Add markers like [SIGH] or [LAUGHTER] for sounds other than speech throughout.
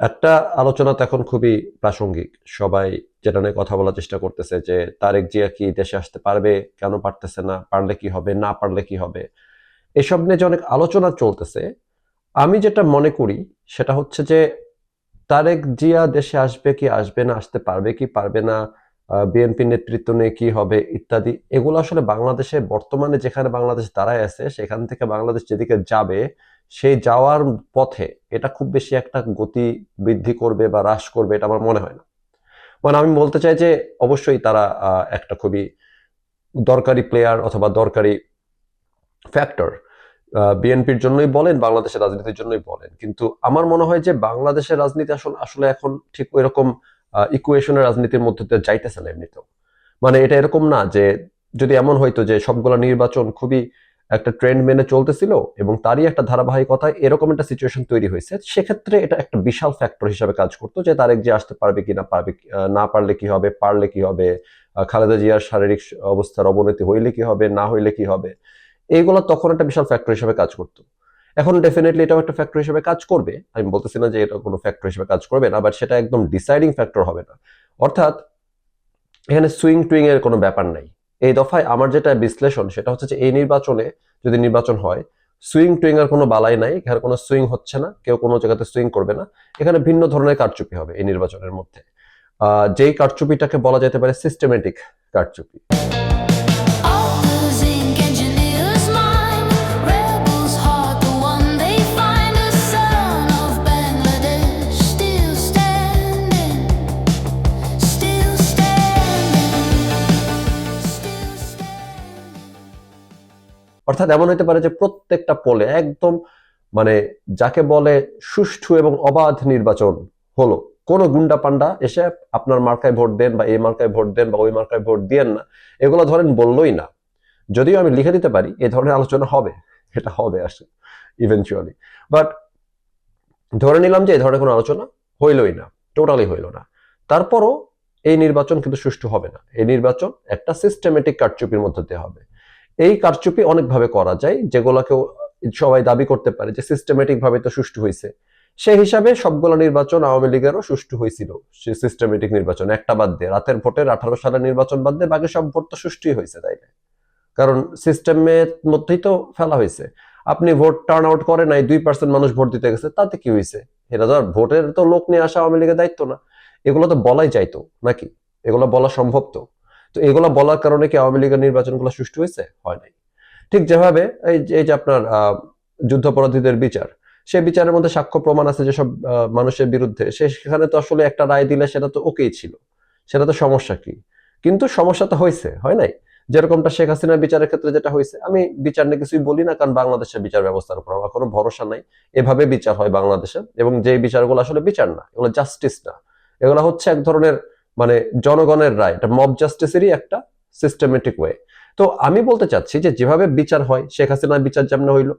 একটা আলোচনা তো এখন খুবই প্রাসঙ্গিক। সবাই যেটা নিয়ে কথা বলার চেষ্টা করতেছে যে, তারেক জিয়া কি দেশে আসতে পারবে? কেন পারতেছে না? পারলে কি হবে? না পারলে কি হবে? এসব নিয়ে যে অনেক আলোচনা চলতেছে, আমি যেটা মনে করি সেটা হচ্ছে যে, তারেক জিয়া দেশে আসবে কি আসবে না? আসতে পারবে কি পারবে না? বিএনপি নেতৃত্ব নিয়ে কি হবে? ইত্যাদি। এগুলো আসলে বাংলাদেশে বর্তমানে যেখানে বাংলাদেশ দাঁড়ায় আছে, সেখান থেকে বাংলাদেশ যেদিকে যাবে সেই যাওয়ার পথে এটা খুব বেশি একটা গতি বৃদ্ধি করবে বা হ্রাস করবে এটা আমার মনে হয় না। মানে আমি বলতে চাই যে অবশ্যই তারা একটা খুবই দরকারি প্লেয়ার অথবা দরকারি ফ্যাক্টর বিএনপির জন্যই বলেন, বাংলাদেশের রাজনীতির জন্যই বলেন। কিন্তু আমার মনে হয় যে বাংলাদেশের রাজনীতি আসলে আসলে এখন ঠিক ওই রকম ইকুয়েশনের রাজনীতির মধ্যে দিয়ে যাইতেছে না এমনিতেও। মানে এটা এরকম না যে যদি এমন হইতো যে সবগুলা নির্বাচন খুবই একটা ট্রেন্ড মেনে চলতেছিল এবং তারই একটা ধারাবাহিকতায় এরকম একটা সিচুয়েশন তৈরি হয়েছে, সেক্ষেত্রে এটা একটা বিশাল ফ্যাক্টর হিসাবে কাজ করতো যে তারেক যে আসতে পারবে কি না পারবে না পারলে কি হবে, পারলে কি হবে খালেদা জিয়ার শারীরিক অবস্থার অবনতি হইলে কি হবে, না হইলে কি হবে এইগুলো তখন একটা বিশাল ফ্যাক্টর হিসাবে কাজ করতো। এখন ডেফিনেটলি এটাও একটা ফ্যাক্টর হিসেবে কাজ করবে, আমি বলতেছি না যে এটা কোনো ফ্যাক্টর হিসেবে কাজ করবে না বাট সেটা একদম ডিসাইডিং ফ্যাক্টর হবে না। অর্থাৎ এখানে সুইং টুইং এর কোনো ব্যাপার নাই। এই দফায় আমার যেটা বিশ্লেষণ সেটা হচ্ছে যে এই নির্বাচনে যদি নির্বাচন হয় সুইং টুইং এর কোনো বালাই নাই, এখানে কোনো সুইং হচ্ছে না, কেউ কোনো জায়গাতে সুইং করবে না। এখানে ভিন্ন ধরনের কারচুপি হবে এই নির্বাচনের মধ্যে। যেই কারচুপিটাকে বলা যেতে পারে সিস্টেমেটিক কারচুপি। অর্থাৎ এমন হতে পারে যে প্রত্যেকটা পোলে একদম মানে যাকে বলে সুষ্ঠু এবং অবাধ নির্বাচন হলো। কোনো গুন্ডা পান্ডা এসে আপনার মার্কায় ভোট দেন বা এই মার্কায় ভোট দেন বা ওই মার্কায় ভোট দিয়েন না, এগুলো ধরেন বললই না। যদিও আমি লিখে দিতে পারি, এ ধরনের আলোচনা হবে, এটা হবে আসলে ইভেনচুয়ালি বাট ধরে নিলাম যে এই ধরনের কোনো আলোচনা হইলই না টোটালি হইল না। তারপরও এই নির্বাচন কিন্তু সুষ্ঠু হবে না। এই নির্বাচন একটা সিস্টেমেটিক কারচুপির মধ্যে দিয়ে হবে। এই কারচুপি অনেকভাবে করা যায়, যেগুলোকেও সবাই দাবি করতে পারে যে সিস্টেমেটিক ভাবে তো সুষ্ঠু হয়েছে সেই হিসাবে সবগুলো নির্বাচন আওয়ামী লীগেরও সুষ্ঠু হয়েছিল সে সিস্টেমেটিক নির্বাচন। একটা বাদ দিয়ে, রাতের ভোটের আঠারো সালের নির্বাচন বাদ দিয়ে বাকি সব ভোট তো সুষ্ঠুই হয়েছে তাই না? কারণ সিস্টেমের মধ্যেই তো ফেলা হয়েছে আপনি ভোট টার্ন আউট করে নাই, দুই পার্সেন্ট মানুষ ভোট দিতে গেছে, তাতে কি হয়েছে এটা আর ভোটের তো লোক নিয়ে আসা আওয়ামী লীগের দায়িত্ব না। এগুলো তো বলাই যাইতো নাকি? এগুলো বলা সম্ভব তো। তো এগুলো বলার কারণে কি আওয়ামী লীগের নির্বাচনগুলো সুষ্ঠু হয়েছে? হয় নাই। ঠিক যেভাবে এই যে- আপনার যুদ্ধাপরাধীদের বিচার, সেই বিচারের মধ্যে সাক্ষ্য প্রমাণ আছে যেসব মানুষের বিরুদ্ধে। সে, সেখানে তো আসলে একটা রায় দিলে সেটা তো ওকেই ছিল। সেটা তো সমস্যা কি? কিন্তু সমস্যা তো হয়েছে, হয় নাই? যেরকমটা শেখ হাসিনার বিচারের ক্ষেত্রে যেটা হয়েছে, আমি বিচার নিয়ে কিছুই বলি না, কারণ বাংলাদেশের বিচার ব্যবস্থার উপর আমার কোনো ভরসা নাই। এভাবে বিচার হয় বাংলাদেশে, এবং যে বিচারগুলো আসলে বিচার না, এগুলো জাস্টিস না। এগুলো হচ্ছে এক ধরনের মানে জনগণের রায়, এটা মব জাস্টিসেরই একটা সিস্টেমেটিক ওয়ে তো আমি বলতে চাচ্ছি যে যেভাবে বিচার হয়, শেখ হাসিনার বিচার যেমন হইল,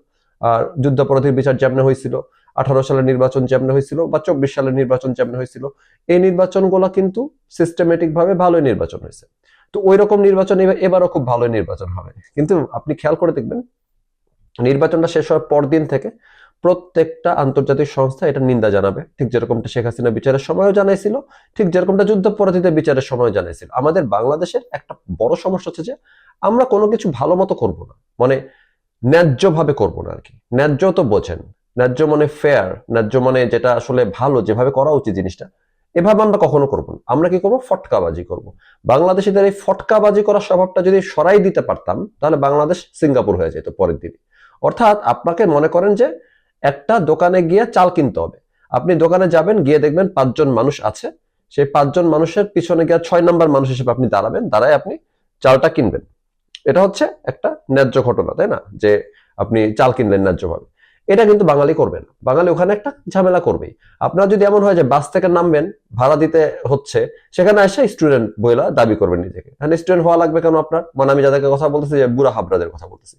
আর যুদ্ধাপরাধীর বিচার যেমন হয়েছিল আঠারো সালের নির্বাচন যেমন হয়েছিল বা চব্বিশ সালের নির্বাচন যেমন হয়েছিল এই নির্বাচনগুলো কিন্তু সিস্টেমেটিক ভাবে ভালোই নির্বাচন হয়েছে তো ওই রকম নির্বাচন এবার- এবারও খুব ভালোই নির্বাচন হবে। কিন্তু আপনি খেয়াল করে দেখবেন, নির্বাচনটা শেষ হওয়ার পর দিন থেকে প্রত্যেকটা আন্তর্জাতিক সংস্থা এটা নিন্দা জানাবে। ঠিক যেরকমটা শেখ হাসিনা বিচারের সময়ও জানাইছিল, ঠিক যেরকমটা যুদ্ধাপরাধীদের বিচারের সময় জানাইছিল। আমাদের বাংলাদেশের একটা বড় সমস্যা হচ্ছে যে, আমরা কোনো কিছু ভালো মতো করব না। মানে ন্যায্যভাবে করব না আর কি ন্যায্য তো বোঝেন। ন্যায্য মানে ফেয়ার ন্যায্য মানে যেটা আসলে ভালো, যেভাবে করা উচিত জিনিসটা, এভাবে আমরা কখনো করব না। আমরা কি করব? ফটকাবাজি করব। বাংলাদেশিদের এই ফটকাবাজি করার স্বভাবটা যদি সরাই দিতে পারতাম, তাহলে বাংলাদেশ সিঙ্গাপুর হয়ে যেত পরের দিন। অর্থাৎ আপনাকে মনে করেন যে একটা দোকানে গিয়ে চাল কিনতে হবে। আপনি দোকানে যাবেন, গিয়ে দেখবেন পাঁচজন মানুষ আছে। সেই পাঁচজন মানুষের পিছনে গিয়ে ছয় নম্বর মানুষ হিসেবে আপনি দাঁড়াবেন, দাঁড়ায় আপনি চালটা কিনবেন। এটা হচ্ছে একটা ন্যায্য ঘটনা, তাই না? যে আপনি চাল কিনলেন ন্যায্যভাবে। এটা কিন্তু বাঙালি করবে না। বাঙালি ওখানে একটা ঝামেলা করবেই। আপনার যদি এমন হয় যে বাস থেকে নামবেন, ভাড়া দিতে হচ্ছে, সেখানে এসে স্টুডেন্ট বইলা দাবি করবেন নিজেকে। হ্যাঁ স্টুডেন্ট হওয়া লাগবে কেন আপনার? মানে আমি যাদেরকে কথা বলতেছি, যে বুড়া হাবরাদের কথা বলতেছি।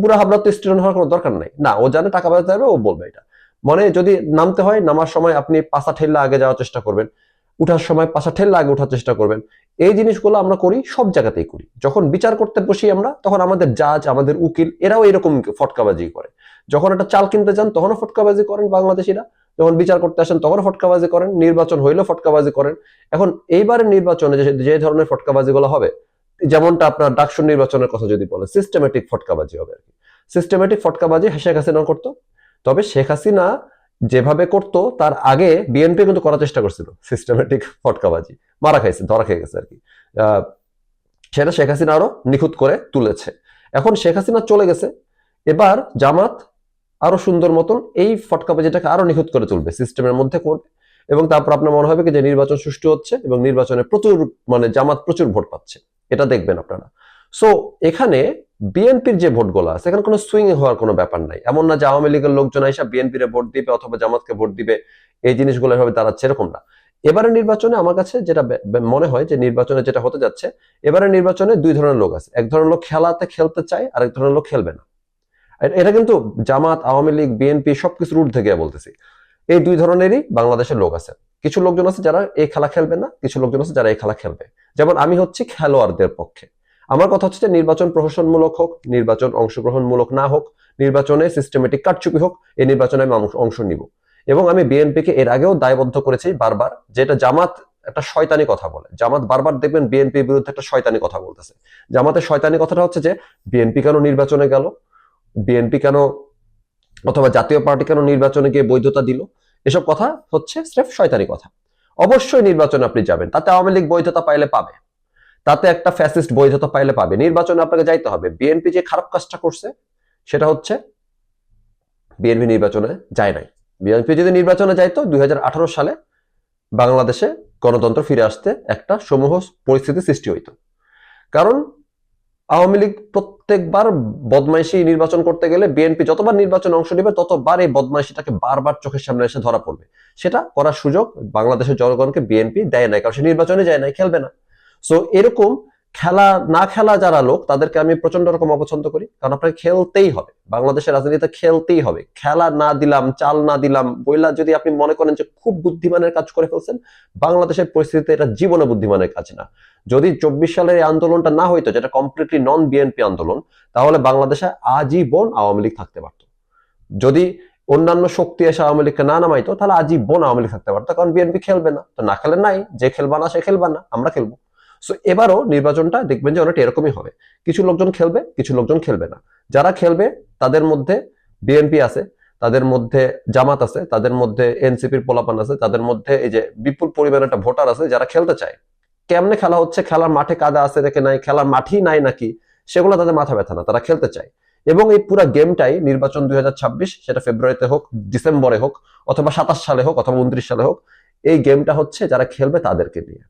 বুড়া হাবরার তো স্টুডেন্ট হওয়ার কোনো দরকার নাই। না, ও জানে টাকা বাজাতে পারবে ও বলবে এটা। মানে যদি নামতে হয়, নামার সময় আপনি পাশা ঠেললে আগে যাওয়ার চেষ্টা করবেন, উঠার সময় পাশা ঠেললে আগে উঠার চেষ্টা করবেন। এই জিনিসগুলো আমরা করি, সব জায়গাতেই করি। যখন বিচার করতে বসি আমরা, তখন আমাদের জাজ আমাদের উকিল, এরাও এরকম ফটকাবাজি করে। যখন একটা চাল কিনতে যান, তখনও ফটকাবাজি করেন বাংলাদেশিরা। যখন বিচার করতে আসেন তখন ফটকাবাজি করেন। নির্বাচন হইলেও ফটকাবাজি করেন। এখন এইবারের নির্বাচনে যে ধরনের ফটকাবাজিগুলো হবে যেমনটা আপনার ডাকসু নির্বাচনের কথা যদি বলে সিস্টেমেটিক ফটকাবাজি হবে আর কি। সিস্টেমেটিক ফটকাবাজি শেখ হাসিনা করতো। তবে শেখ হাসিনা যেভাবে করতো, তার আগে বিএনপি কিন্তু করার চেষ্টা করছিল সিস্টেমেটিক ফটকাবাজি। মারা খাইছে, ধরা খেয়ে গেছে আর কি। সেটা শেখ হাসিনা আরও নিখুঁত করে তুলেছে। এখন শেখ হাসিনা চলে গেছে। এবার জামাত আরও সুন্দর মতন এই ফটকাবাজিটাকে আরও নিখুঁত করে তুলবে সিস্টেমের মধ্যে করবে। এবং তারপর আপনার মনে হবে যে নির্বাচন সুষ্ঠু হচ্ছে এবং নির্বাচনে প্রচুর মানে জামাত প্রচুর ভোট পাচ্ছে। এটা দেখবেন আপনারা। সো এখানে বিএনপির যে ভোটগুলো আছে, এখানে কোনো সুইং হওয়ার কোনো ব্যাপার নাই। এমন না যে আওয়ামী লীগের লোকজন এসে বিএনপির ভোট দিবে অথবা জামাতকে ভোট দিবে, এই জিনিসগুলো এভাবে দাঁড়াচ্ছে, এরকম না। এবারে নির্বাচনে আমার কাছে যেটা মনে হয় যে নির্বাচনে যেটা হতে যাচ্ছে, এবারে নির্বাচনে দুই ধরনের লোক আছে। এক ধরনের লোক খেলাতে খেলতে চায় আর এক ধরনের লোক খেলবে না। এটা কিন্তু জামাত, আওয়ামী লীগ বিএনপি সবকিছুর ঊর্ধ্বে গিয়ে বলতেছি। এই দুই ধরনেরই বাংলাদেশের লোক আছে। কিছু লোকজন আছে যারা এই খেলা খেলবে না, কিছু লোকজন আছে যারা এই খেলা খেলবে। যেমন আমি হচ্ছি খেলোয়াড়দের পক্ষে। আমার কথা হচ্ছে যে নির্বাচন প্রহসনমূলক হোক, নির্বাচন অংশগ্রহণমূলক না হোক, নির্বাচনে সিস্টেমেটিক কারচুপি হোক, এই নির্বাচনে আমি অংশ- অংশ নিব। এবং আমি বিএনপিকে এর আগেও দায়বদ্ধ করেছি বারবার, যেটা জামাত একটা শয়তানি কথা বলে। জামাত বারবার দেখবেন বিএনপির বিরুদ্ধে একটা শয়তানি কথা বলতেছে। জামাতের শয়তানি কথাটা হচ্ছে যে বিএনপি কেন নির্বাচনে গেল? বিএনপি কেন অথবা জাতীয় পার্টি কেন নির্বাচনে গিয়ে বৈধতা দিল? এসব কথা হচ্ছে স্রেফ শয়তানি কথা। অবশ্যই নির্বাচনে আপনি যাবেন, তাতে আওয়ামী লীগ বৈধতা পাইলে পাবে। তাতে একটা ফ্যাসিস্ট বৈধতা পাইলে পাবে। নির্বাচনে আপনাকে যাইতে হবে। বিএনপি যে খারাপ কাজটা করছে, সেটা হচ্ছে বিএনপি নির্বাচনে যায় নাই। বিএনপি যদি নির্বাচনে যাইতো, দুই হাজার আঠারো সালে বাংলাদেশে গণতন্ত্র ফিরে আসতে একটা সমূহ পরিস্থিতি সৃষ্টি হইতো। কারণ আওয়ামী লীগ প্রত্যেকবার বদমাইশি নির্বাচন করতে গেলে বিএনপি যতবার নির্বাচনে অংশ নেবে, ততবার এই বদমাইশিটাকে বারবার চোখের সামনে এসে ধরা পড়বে। সেটা করার সুযোগ বাংলাদেশের জনগণকে বিএনপি দেয় নাই, কারণ সে নির্বাচনে যায় নাই, খেলবে না। সো এরকম খেলা, না খেলা যারা লোক, তাদেরকে আমি প্রচণ্ড রকম অপছন্দ করি। কারণ আপনাকে খেলতেই হবে। বাংলাদেশের রাজনীতিতে খেলতেই হবে। খেলা না দিলাম, চাল না দিলাম, বইলা যদি আপনি মনে করেন যে খুব বুদ্ধিমানের কাজ করে ফেলছেন, বাংলাদেশের পরিস্থিতিতে এটা জীবনে বুদ্ধিমানের কাজ না। যদি চব্বিশ সালের এই আন্দোলনটা না হইতো, যেটা কমপ্লিটলি নন বিএনপি আন্দোলন, তাহলে বাংলাদেশে আজীবন আওয়ামী লীগ থাকতে পারত। যদি অন্যান্য শক্তি এসে আওয়ামী লীগকে না নামাইতো, তাহলে আজীবন আওয়ামী লীগ থাকতে পারতো। কারণ বিএনপি খেলবে না। তো না খেলে নাই, যে খেলবা না, সে খেলবা না, আমরা খেলব। সো এবারও নির্বাচনটা দেখবেন যে অনেকটা এরকমই হবে। কিছু লোকজন খেলবে, কিছু লোকজন খেলবে না। যারা খেলবে, তাদের মধ্যে বিএনপি আছে, তাদের মধ্যে জামাত আছে, তাদের মধ্যে এনসিপির পোলাপান আছে, তাদের মধ্যে এই যে বিপুল পরিমাণে একটা ভোটার আছে যারা খেলতে চায়। কেমনে খেলা হচ্ছে? খেলার মাঠে কাদা আছে দেখে নাই, খেলার মাঠই নাই নাকি? সেগুলো তাদের মাথা ব্যথা না, তারা খেলতে চায়। এবং এই পুরো গেমটাই নির্বাচন দুই হাজার ছাব্বিশ, সেটা ফেব্রুয়ারিতে হোক, ডিসেম্বরে হোক, অথবা সাতাশ সালে হোক, অথবা উনত্রিশ সালে হোক, এই গেমটা হচ্ছে যারা খেলবে তাদেরকে নিয়ে।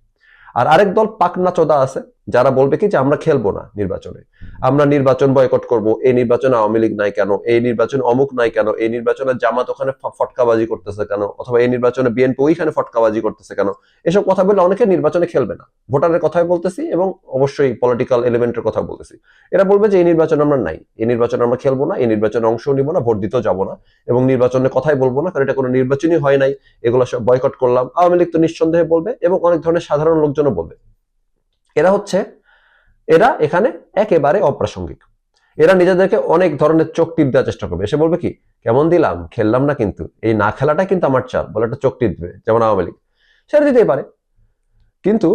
আর আরেক দল পাকনা চোদা আছে। যারা বলবে কি যে আমরা খেলব না নির্বাচনে। আমরা নির্বাচন বয়কট করব, এই নির্বাচনে আওয়ামী লীগ নাই কেন, এই নির্বাচনে অমুক নাই কেন, এই নির্বাচনে জামাত ওখানে ফটকাবাজি করতেছে কেন, অথবা এই নির্বাচনে বিএনপি ওইখানে ফটকাবাজি করতেছে কেন, এসব কথা বললে অনেকে নির্বাচনে খেলবে না। ভোটারের কথাই বলতেছি এবং অবশ্যই পলিটিক্যাল এলিমেন্টের কথা বলতেছি। এরা বলবে যে এই নির্বাচন আমরা নাই, এই নির্বাচনে আমরা খেলব না, এই নির্বাচনে অংশ নিব না, ভোট দিতেও যাব না এবং নির্বাচনে কথাই বলব না, কারণ এটা কোনো নির্বাচনই হয় নাই, এগুলো সব বয়কট করলাম। আওয়ামী লীগ তো নিঃসন্দেহে বলবে এবং অনেক ধরনের সাধারণ লোকজনও বলবে। এরা হচ্ছে, এরা এখানে একেবারে অপ্রাসঙ্গিক। এরা নিজেদেরকে অনেক ধরনের চোখ টিপ দেওয়ার চেষ্টা করবে। এসে বলবে কি, কেমন দিলাম, খেললাম না কিন্তু। এই না খেলাটা কিন্তু আমার চাপ, বলে একটা চোখ টিপ দিবে, যেমন আওয়ামী লীগ। সেটা দিতেই পারে। কিন্তু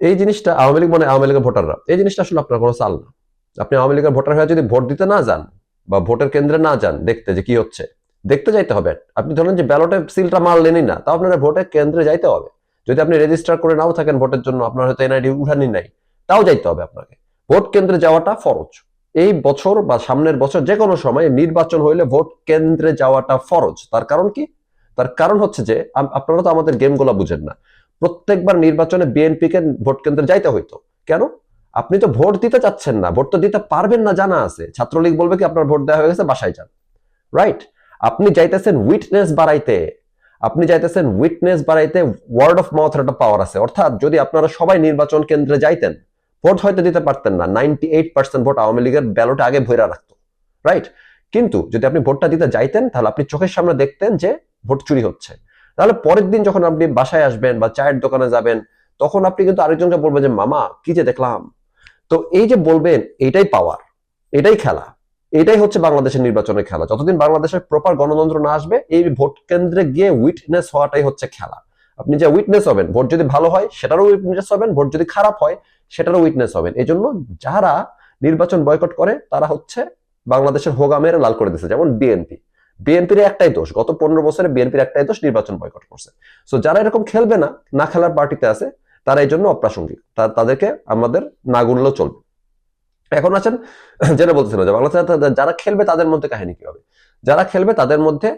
এই জিনিসটা আওয়ামী লীগ মানে আওয়ামী লীগের ভোটাররা। এই জিনিসটা আসলে আপনার কোনো চাল না। আপনি আওয়ামী লীগের ভোটার হয়ে যদি ভোট দিতে না যান বা ভোটের কেন্দ্রে না যান দেখতে যে কি হচ্ছে, দেখতে যাইতে হবে। আপনি ধরেন যে ব্যালটে সিলটা মারলেনই না, তাও আপনার ভোটের কেন্দ্রে যাইতে হবে। যদি আপনি রেজিস্টার করে নাও থাকেন ভোটের জন্য, আপনার হয়তো এনআইডি উঠানি নাই, তাও যাইতে হবে আপনাকে। ভোট কেন্দ্রে যাওয়াটা ফরজ। এই বছর বা সামনের বছর যে কোনো সময় নির্বাচন হইলে ভোট কেন্দ্রে যাওয়াটা ফরজ। তার কারণ কি? তার কারণ হচ্ছে যে আপনারা তো আমাদের গেমগুলো বুঝেন না। প্রত্যেকবার নির্বাচনে বিএনপি কে ভোট কেন্দ্রে যাইতে হইতো। কেন? আপনি তো ভোট দিতে চাচ্ছেন না। ভোট তো দিতে পারবেন না, জানা আছে। ছাত্রলীগ বলবে কি, আপনার ভোট দেওয়া হয়ে গেছে, বাসায় যান। রাইট আপনি যাইতেছেন উইটনেস বাড়াইতে। আপনি যাইতেছেন উইটনেস বাড়াইতে ওয়ার্ড অফ মাউথের একটা পাওয়ার আছে। অর্থাৎ যদি আপনারা সবাই নির্বাচন কেন্দ্রে যাইতেন ভোট হয়তো দিতে পারতেন না। Ninety eight percent vote Awami লীগের ব্যালটে আগে ভৈরা রাখতো। রাইট কিন্তু যদি আপনি ভোটটা দিতে যাইতেন, তাহলে আপনি চোখের সামনে দেখতেন যে ভোট চুরি হচ্ছে। তাহলে পরের দিন যখন আপনি বাসায় আসবেন বা চায়ের দোকানে যাবেন, তখন আপনি কিন্তু আরেকজনকে বলবেন যে, মামা, কি যে দেখলাম? তো এই যে বলবেন, এটাই পাওয়ার এটাই খেলা। এটাই হচ্ছে বাংলাদেশের নির্বাচনের খেলা। যতদিন বাংলাদেশের প্রপার গণতন্ত্র না আসবে, এই ভোট কেন্দ্রে গিয়ে উইটনেস হওয়াটাই হচ্ছে খেলা। আপনি যে উইটনেস হবেন, ভোট যদি ভালো হয়, সেটারও উইটনেস হবেন, ভোট যদি খারাপ হয়, সেটারও উইটনেস হবেন। এই জন্য যারা নির্বাচন বয়কট করে, তারা হচ্ছে বাংলাদেশের হোগা মেরে লাল করে দিচ্ছে যেমন বিএনপি বিএনপির একটাই দোষ, গত পনেরো বছরে বিএনপির একটাই দোষ নির্বাচন বয়কট করছে। সো যারা এরকম খেলবে না না খেলার পার্টিতে আছে, তারা এই জন্য অপ্রাসঙ্গিক তাদেরকে আমাদের না গুনলেও চলবে। এখন আছেন, [CLEARS THROAT] যেটা বলতেছিল যে বাংলাদেশে যারা খেলবে তাদের মধ্যে কাহিনী কি হবে? যারা খেলবে তাদের মধ্যে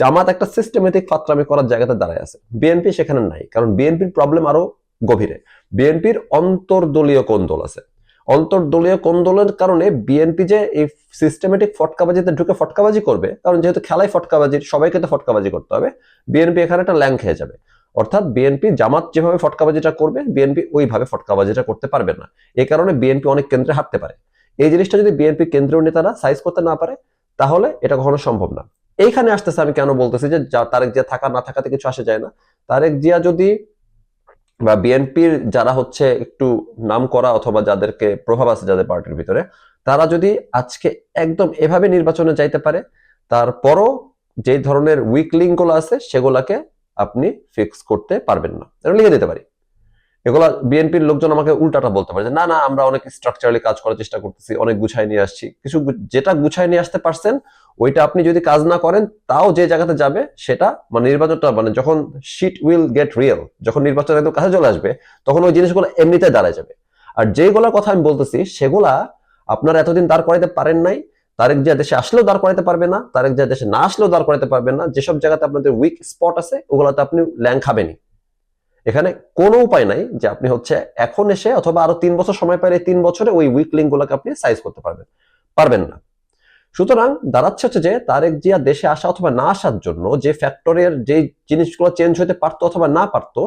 জামাত একটা সিস্টেমেটিক ফাত্রামি করার জায়গাতে দাঁড়ায় আছে। বিএনপি সেখানে নাই, কারণ বিএনপির প্রবলেম আরও গভীরে। বিএনপির অন্তর্দলীয় কোন্দল আছে? অন্তর্দলীয় কোন্দলের কারণে বিএনপি যে এই সিস্টেমেটিক ফটকাবাজিতে ঢুকে ফটকাবাজি করবে, কারণ যেহেতু খেলায় ফটকাবাজির, সবাইকে তো ফটকাবাজি করতে হবে বিএনপি এখানে একটা ল্যাং খেয়ে যাবে। অর্থাৎ বিএনপি জামাত যেভাবে ফটকাবাজিটা করবে বিএনপি ওইভাবে ফটকাবাজিটা করতে পারবে না। এই কারণে বিএনপি অনেক কেন্দ্রে হাঁটতে পারে। এই জিনিসটা যদি বিএনপি কেন্দ্রীয় নেতারা সাইজ করতে না পারে, তাহলে এটা কখনো সম্ভব না। এইখানে আসতেছে আমি কেন বলতেছি যে তারেক জিয়া থাকা না থাকাতে কিছু আসে যায় না। তারেক জিয়া যদি বা বিএনপির যারা হচ্ছে একটু নাম করা অথবা যাদেরকে প্রভাব আছে যাদের পার্টির ভিতরে, তারা যদি আজকে একদম এভাবে নির্বাচনে যাইতে পারে, তারপরও যে ধরনের উইক লিঙ্কগুলো আছে, সেগুলাকে আপনি ফিক্স করতে পারবেন না। এটা লিখে দিতে পারি। এগুলা বিএনপির লোকজন আমাকে উল্টাটা বলতে পারে যে, না না, আমরা অনেক স্ট্রাকচারালি কাজ করার চেষ্টা করতেছি, অনেক গুছাই নিয়ে আসছি। কিছু যেটা গুছাই নিয়ে আসতে পারছেন, ওইটা আপনি যদি কাজ না করেন, তাও যে জায়গাতে যাবে, সেটা মানে নির্বাচনটা মানে যখন শিট উইল গেট রিয়েল যখন নির্বাচন একদম কাছে চলে আসবে, তখন ওই জিনিসগুলো এমনিতে দাঁড়ায় যাবে। আর যেগুলোর কথা আমি বলতেছি, সেগুলা আপনারা এতদিন দাঁড় করাইতে পারেন নাই তারেক জিয়া দেশে আসলেও দাঁড় করাইতে পারবে না, তারেক জিয়া দেশে না আসলেও দাঁড় করাইতে পারবেন না। যেসব জায়গাতে আপনাদের উইক স্পট আছে, ওগুলোতে আপনি ল্যাং খাবেনই। এখানে কোনো উপায় নাই যে আপনি হচ্ছে এখন এসে অথবা আরও তিন বছর সময় পেলে তিন বছরে ওই উইক লিঙ্ক গুলোকে আপনি সাইজ করতে পারবেন পারবেন না। সুতরাং দাঁড়াচ্ছে হচ্ছে যে তারেক জিয়া দেশে আসা অথবা না আসার জন্য যে ফ্যাক্টরের যে জিনিসগুলো চেঞ্জ হতে পারতো অথবা না পারতো,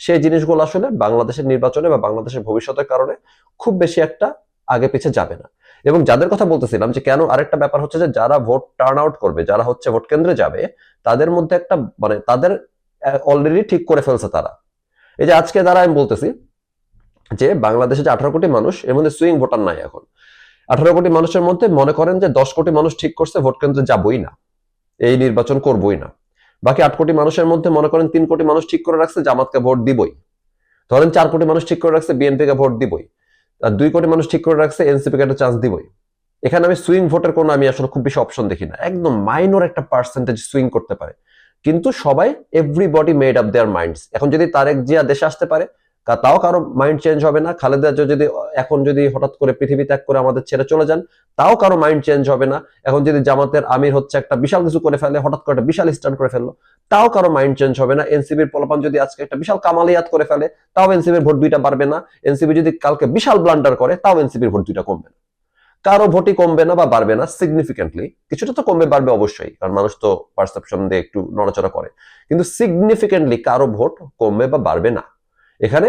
সেই জিনিসগুলো আসলে বাংলাদেশের নির্বাচনে বা বাংলাদেশের ভবিষ্যতের কারণে খুব বেশি একটা আগে পিছে যাবে না। এবং যাদের কথা বলতেছিলাম যে কেন আরেকটা ব্যাপার হচ্ছে যে যারা ভোট টার্ন আউট করবে, যারা হচ্ছে ভোট কেন্দ্রে যাবে, তাদের মধ্যে একটা মানে তাদের অলরেডি ঠিক করে ফেলছে তারা। এই যে আজকে দ্বারা আমি বলতেছি যে বাংলাদেশে যে আঠারো কোটি মানুষ, এর মধ্যে সুইং ভোটার নাই এখন। আঠারো কোটি মানুষের মধ্যে মনে করেন যে দশ কোটি মানুষ ঠিক করছে ভোট কেন্দ্রে যাবই না। এই নির্বাচন করবই না। বাকি আট কোটি মানুষের মধ্যে মনে করেন তিন কোটি মানুষ ঠিক করে রাখছে, জামাতকে ভোট দিবই। ধরেন চার কোটি মানুষ ঠিক করে রাখছে বিএনপি কে ভোট দিবই। আর দুই কোটি মানুষ ঠিক করে রাখছে এনসিপিকে একটা চান্স দিবই। এখানে আমি সুইং ভোটের কোনো, আমি আসলে খুব বেশি অপশন দেখি না। একদম মাইনর একটা পার্সেন্টেজ সুইং করতে পারে। কিন্তু সবাই everybody made up their minds এখন যদি তারেক জিয়া দেশে আসতে পারে তাও কারও মাইন্ড চেঞ্জ হবে না। খালেদা জিয়া যদি, এখন যদি হঠাৎ করে পৃথিবী ত্যাগ করে আমাদের ছেড়ে চলে যান, তাও কারও মাইন্ড চেঞ্জ হবে না। এখন যদি জামাতের আমির হচ্ছে একটা বিশাল কিছু করে ফেলে, হঠাৎ করে একটা বিশাল স্ট্যান্ড করে ফেলল, তাও কারও মাইন্ড চেঞ্জ হবে না। এনসিবির পলপান যদি আজকে একটা বিশাল কামালিয়াত করে ফেলে, তাও এনসিবির ভোট দুইটা বাড়বে না। এনসিবি যদি কালকে বিশাল ব্লান্ডার করে, তাও এনসিবির ভোট দুইটা কমবে না। কারও ভোটই কমবে না বা বাড়বে না সিগনিফিকেন্টলি কিছুটা তো কমবে, বাড়বে অবশ্যই, কারণ মানুষ তো পারসেপশন দিয়ে একটু নড়াচড়া করে। কিন্তু সিগনিফিকেন্টলি কারও ভোট কমবে বা বাড়বে না। এখানে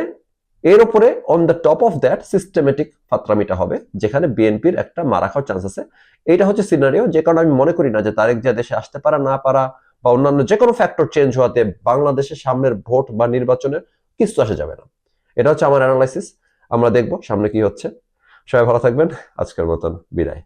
এর উপরে on the top of that systematic ফাত্রামিটা হবে, যেখানে বিএনপির একটা মারা খাওয়ার চান্স আছে। এইটা হচ্ছে সিনারিও যে কারণে আমি মনে করি না যে তারেক জিয়া দেশে আসতে পারা, না পারা, বা অন্যান্য যে কোনো ফ্যাক্টর চেঞ্জ হওয়াতে বাংলাদেশের সামনের ভোট বা নির্বাচনের কিছু আসা যাবে না। এটা হচ্ছে আমার অ্যানালাইসিস আমরা দেখব সামনে কি হচ্ছে। সবাই ভালো থাকবেন। আজকের মতন বিদায়।